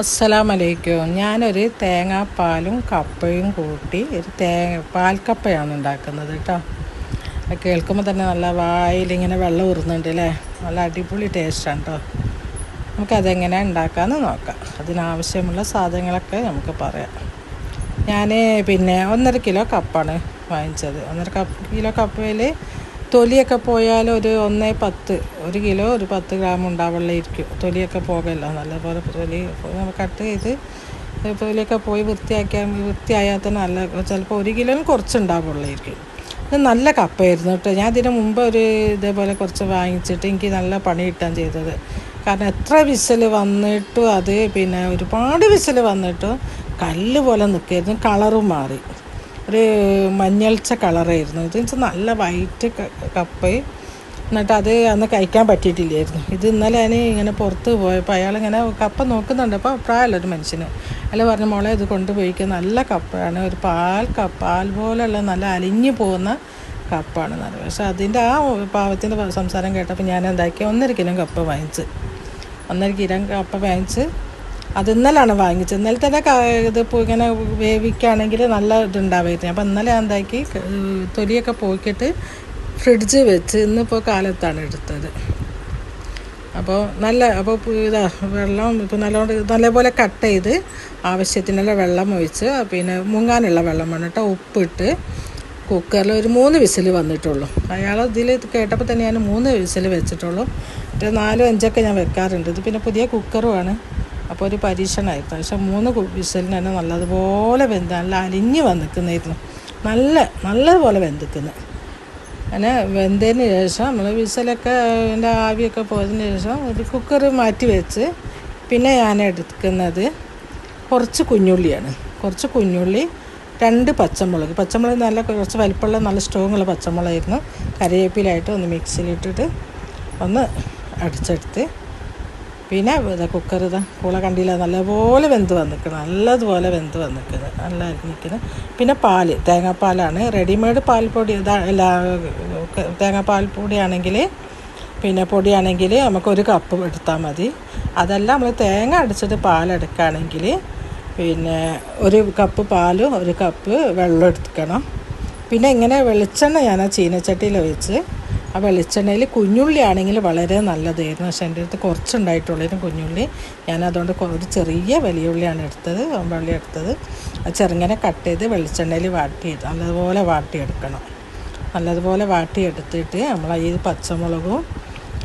അസ്സലാമലൈക്കും. ഞാനൊരു തേങ്ങാപ്പാലും കപ്പയും കൂട്ടി ഒരു തേങ്ങ പാൽക്കപ്പയാണ് ഉണ്ടാക്കുന്നത് കേട്ടോ. കേൾക്കുമ്പോൾ തന്നെ നല്ല വായിലിങ്ങനെ വെള്ളം ഉറുന്നുണ്ട് അല്ലേ? നല്ല അടിപൊളി ടേസ്റ്റാണ് കേട്ടോ നമുക്കതെങ്ങനെ ഉണ്ടാക്കാമെന്ന് നോക്കാം. അതിനാവശ്യമുള്ള സാധനങ്ങളൊക്കെ നമുക്ക് പറയാം. ഞാൻ പിന്നെ ഒന്നര കിലോ കപ്പാണ് വാങ്ങിച്ചത്. ഒന്നര കപ്പ് കിലോ കപ്പയിൽ തൊലിയൊക്കെ പോയാൽ ഒരു ഒന്നേ പത്ത് ഒരു കിലോ ഒരു പത്ത് ഗ്രാം ഉണ്ടാവുള്ള ഇരിക്കും തൊലിയൊക്കെ പോകല്ല നല്ലപോലെ തൊലി നമ്മൾ കട്ട് ചെയ്ത് തൊലിയൊക്കെ പോയി വൃത്തിയാക്കിയാൽ വൃത്തിയായാൽ തന്നെ നല്ല ചിലപ്പോൾ ഒരു കിലോന് കുറച്ചുണ്ടാവുള്ളായിരിക്കും ഇത് നല്ല കപ്പയായിരുന്നു കേട്ടോ. ഞാൻ ഇതിന് മുമ്പ് ഒരു ഇതേപോലെ കുറച്ച് വാങ്ങിച്ചിട്ട് എനിക്ക് നല്ല പണി കിട്ടാൻ ചെയ്തത്. കാരണം എത്ര വിസൽ വന്നിട്ടും അത് പിന്നെ ഒരുപാട് വിസൽ വന്നിട്ടും കല്ല് പോലെ നിൽക്കായിരുന്നു കളറും മാറി. ഒരു മഞ്ഞൾച്ച കളറായിരുന്നു. ഇത് നല്ല വൈറ്റ് കപ്പ്. എന്നിട്ട് അത് അന്ന് കഴിക്കാൻ പറ്റിയിട്ടില്ലായിരുന്നു. ഇത് ഇന്നലെ ഞാൻ ഇങ്ങനെ പുറത്ത് പോയപ്പോൾ അയാളിങ്ങനെ കപ്പ നോക്കുന്നുണ്ട്. അപ്പോൾ പ്രായമുള്ള ഒരു മനുഷ്യന്. അല്ല പറഞ്ഞു മോളെ ഇത് കൊണ്ടുപോയിക്കുക നല്ല കപ്പയാണ് ഒരു പാൽ കപ്പ പാൽ പോലെയുള്ള നല്ല അലിഞ്ഞു പോകുന്ന കപ്പാണ് നല്ല പക്ഷെ അതിന്റെ ആ പാവത്തിന്റെ സംസാരം കേട്ടപ്പോൾ ഞാൻ എന്താക്കി? ഒന്നര കിലോ കപ്പ വാങ്ങിച്ച്. ഒന്നര കിലോ കപ്പ വാങ്ങിച്ച് അത് ഇന്നലാണ് വാങ്ങിച്ചത്. ഇന്നലെ തന്നെ ഇത് ഇങ്ങനെ വേവിക്കുകയാണെങ്കിൽ നല്ല ഇതുണ്ടാവായിരുന്നു. അപ്പം ഇന്നലെ എന്താക്കി തൊലിയൊക്കെ പോക്കിയിട്ട് ഫ്രിഡ്ജ് വെച്ച് ഇന്നിപ്പോൾ കാലത്താണ് എടുത്തത്. അപ്പോൾ നല്ല അപ്പോൾ ഇതാ വെള്ളം ഇപ്പോൾ നല്ലോണം നല്ലപോലെ കട്ട് ചെയ്ത് ആവശ്യത്തിനുള്ള വെള്ളം ഒഴിച്ച് പിന്നെ മുങ്ങാനുള്ള വെള്ളം വന്നിട്ട് ഉപ്പിട്ട് കുക്കറിൽ ഒരു മൂന്ന് വിസിൽ വന്നിട്ടുള്ളൂ. അയാൾ ഇതിൽ കേട്ടപ്പോൾ തന്നെ ഞാൻ മൂന്ന് വിസിൽ വെച്ചിട്ടുള്ളൂ. മറ്റേ നാലും അഞ്ചൊക്കെ ഞാൻ വെക്കാറുണ്ട്. ഇത് പിന്നെ പുതിയ കുക്കറുമാണ് അപ്പോൾ ഒരു പരീക്ഷണമായിരുന്നു പക്ഷെ മൂന്ന് വിസലിന് തന്നെ നല്ലതുപോലെ വെന്ത് നല്ല അലിഞ്ഞ് വന്നിക്കുന്നായിരുന്നു നല്ല നല്ലതുപോലെ വെന്തിക്കുന്നത്. അങ്ങനെ വെന്തതിന് ശേഷം നമ്മൾ വിസലൊക്കെ എന്റെ ആവിയൊക്കെ പോയതിന് ശേഷം ഒരു കുക്കർ മാറ്റി വെച്ച് പിന്നെ ഞാൻ എടുക്കുന്നത് കുറച്ച് കുഞ്ഞുള്ളിയാണ്. കുറച്ച് കുഞ്ഞുള്ളി രണ്ട് പച്ചമുളക്. പച്ചമുളക് നല്ല കുറച്ച് വലിപ്പമുള്ള നല്ല സ്ട്രോങ് ഉള്ള പച്ചമുളകായിരുന്നു. കറിവേപ്പിലായിട്ട് ഒന്ന് മിക്സിയിലിട്ടിട്ട് ഒന്ന് അടിച്ചെടുത്ത് പിന്നെ കുക്കർ ഇതാ. കൂള കണ്ടില്ല? നല്ലപോലെ വെന്ത് വന്നിക്കണം നല്ലതുപോലെ വെന്ത് വന്നിക്കുന്നത് നല്ല നിൽക്കുന്നത് പിന്നെ പാൽ. തേങ്ങാപ്പാലാണ്. റെഡിമെയ്ഡ് പാൽപ്പൊടി. ഇതാ എല്ലാ തേങ്ങാപ്പാൽ പൊടിയാണെങ്കിൽ പിന്നെ പൊടിയാണെങ്കിൽ നമുക്കൊരു കപ്പ് എടുത്താൽ മതി. അതല്ല നമ്മൾ തേങ്ങ അടിച്ചിട്ട് പാലെടുക്കുകയാണെങ്കിൽ പിന്നെ ഒരു കപ്പ് പാലും ഒരു കപ്പ് വെള്ളം എടുക്കണം. പിന്നെ ഇങ്ങനെ വെളിച്ചെണ്ണ ഞാൻ ആ ചീനച്ചട്ടിയിൽ വെച്ച് ആ വെളിച്ചെണ്ണയിൽ കുഞ്ഞുള്ളി ആണെങ്കിൽ വളരെ നല്ലതായിരുന്നു. പക്ഷേ എന്റെ അടുത്ത് കുറച്ചുണ്ടായിട്ടുള്ളതിന് കുഞ്ഞുള്ളി. ഞാൻ അതുകൊണ്ട് ഒരു ചെറിയ വലിയ ഉള്ളിയാണ് എടുത്തത് വള്ളി എടുത്തത്. അത് ചെറുങ്ങനെ കട്ട് ചെയ്ത് വെളിച്ചെണ്ണയിൽ വാട്ടി നല്ലതുപോലെ വാട്ടിയെടുക്കണം. നല്ലതുപോലെ വാട്ടിയെടുത്തിട്ട് നമ്മൾ ഈ പച്ചമുളകും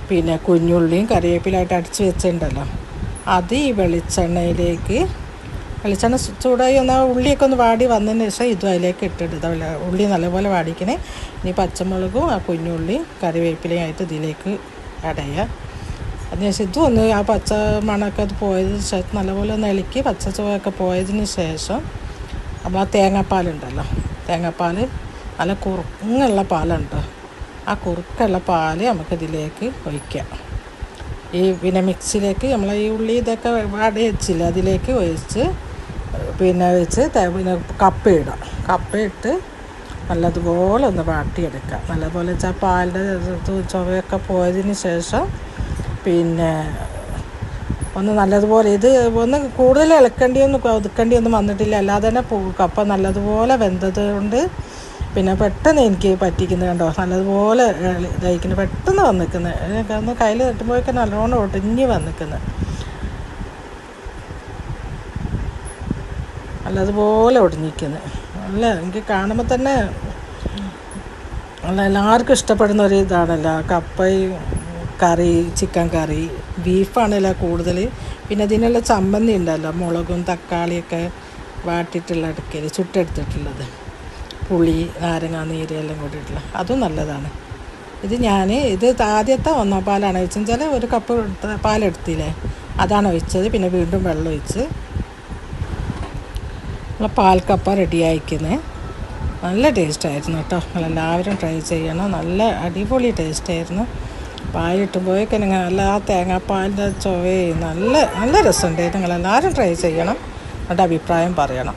പിന്നെ കുഞ്ഞുള്ളിയും കറിവേപ്പിലായിട്ട് അടിച്ച് വെച്ചിട്ടുണ്ടല്ലോ. അത് ഈ വെളിച്ചെണ്ണയിലേക്ക് വെളിച്ചെണ്ണ ചൂടായി ഒന്ന് ഉള്ളിയൊക്കെ ഒന്ന് വാടി വന്നതിന് ശേഷം ഇതും അതിലേക്ക് ഇട്ടിട്ട് ഇതാ ഉള്ളി നല്ലപോലെ വാടിക്കണേ. ഇനി പച്ചമുളകും ആ കുഞ്ഞുള്ളി കറിവേപ്പിലയും ആയിട്ട് ഇതിലേക്ക് അടയുക അതിനുശേഷം ഇതും ഒന്ന് ആ പച്ച മണമൊക്കെ അത് പോയതിന് ശേഷം നല്ലപോലെ ഒന്ന് ഇളക്കി പച്ച ചുവയൊക്കെ പോയതിന് ശേഷം നമ്മൾ ആ തേങ്ങാപ്പാലുണ്ടല്ലോ തേങ്ങാപ്പാൽ നല്ല കുറുങ്ങുള്ള പാലുണ്ട്? ആ കുറുക്കുള്ള പാൽ നമുക്കിതിലേക്ക് ഒഴിക്കാം. ഈ പിന്നെ മിക്സിയിലേക്ക് നമ്മൾ ഈ ഉള്ളി ഇതൊക്കെ വാടി വെച്ചില്ല അതിലേക്ക് ഒഴിച്ച് പിന്നെ വെച്ച് പിന്നെ കപ്പ ഇടാം. കപ്പ ഇട്ട് നല്ലതുപോലെ ഒന്ന് വാട്ടിയെടുക്കാം നല്ലതുപോലെ വെച്ചാൽ പാലിന്റെ ചുവയൊക്കെ പോയതിന് ശേഷം പിന്നെ ഒന്ന് നല്ലതുപോലെ ഇത് ഒന്ന് കൂടുതൽ ഇളക്കേണ്ടിയൊന്നും ഒതുക്കേണ്ടിയൊന്നും വന്നിട്ടില്ല. അല്ലാതെ തന്നെ കപ്പ നല്ലതുപോലെ വെന്തത് കൊണ്ട് പിന്നെ പെട്ടെന്ന് എനിക്ക് പറ്റിക്കുന്നത് കണ്ടോ? നല്ലതുപോലെ ഇതായിരിക്കുന്നത് പെട്ടെന്ന് വന്നിക്കുന്നത് ഒന്ന് കയ്യിൽ തട്ടുമ്പോഴൊക്കെ നല്ലോണം ഒടിഞ്ഞ് വന്നിക്കുന്നത് നല്ലതുപോലെ ഒടിഞ്ഞിരിക്കുന്നത് നല്ല എനിക്ക് കാണുമ്പോൾ തന്നെ നല്ല എല്ലാവർക്കും ഇഷ്ടപ്പെടുന്ന ഒരു ഇതാണല്ലോ. കപ്പയും കറി ചിക്കൻ കറി ബീഫാണല്ലോ കൂടുതൽ പിന്നെ ഇതിനുള്ള ചമ്മന്തി ഉണ്ടല്ലോ മുളകും തക്കാളിയൊക്കെ വാട്ടിയിട്ടുള്ള അടുക്കിൽ ചുട്ടെടുത്തിട്ടുള്ളത്. പുളി നാരങ്ങ നീര് എല്ലാം കൂടിയിട്ടുള്ള. അതും നല്ലതാണ്. ഇത് ഞാൻ ഇത് ആദ്യത്തെ ഒന്നോ പാലാണ് വെച്ചാൽ ഒരു കപ്പ് പാലെടുത്തില്ലേ? അതാണ് ഒഴിച്ചത് പിന്നെ വീണ്ടും വെള്ളം ഒഴിച്ച് നമ്മളെ പാൽക്കപ്പ റെഡി ആയിക്കുന്നത് നല്ല ടേസ്റ്റായിരുന്നു കേട്ടോ നിങ്ങളെല്ലാവരും ട്രൈ ചെയ്യണം. നല്ല അടിപൊളി ടേസ്റ്റായിരുന്നു പാലിട്ടുമ്പോഴേക്കും നിങ്ങൾ നല്ല ആ തേങ്ങാപ്പാലിന്റെ ചുവയും നല്ല നല്ല രസമുണ്ടായിരുന്നു. നിങ്ങളെല്ലാവരും ട്രൈ ചെയ്യണം. എന്നിട്ട് അഭിപ്രായം പറയണം.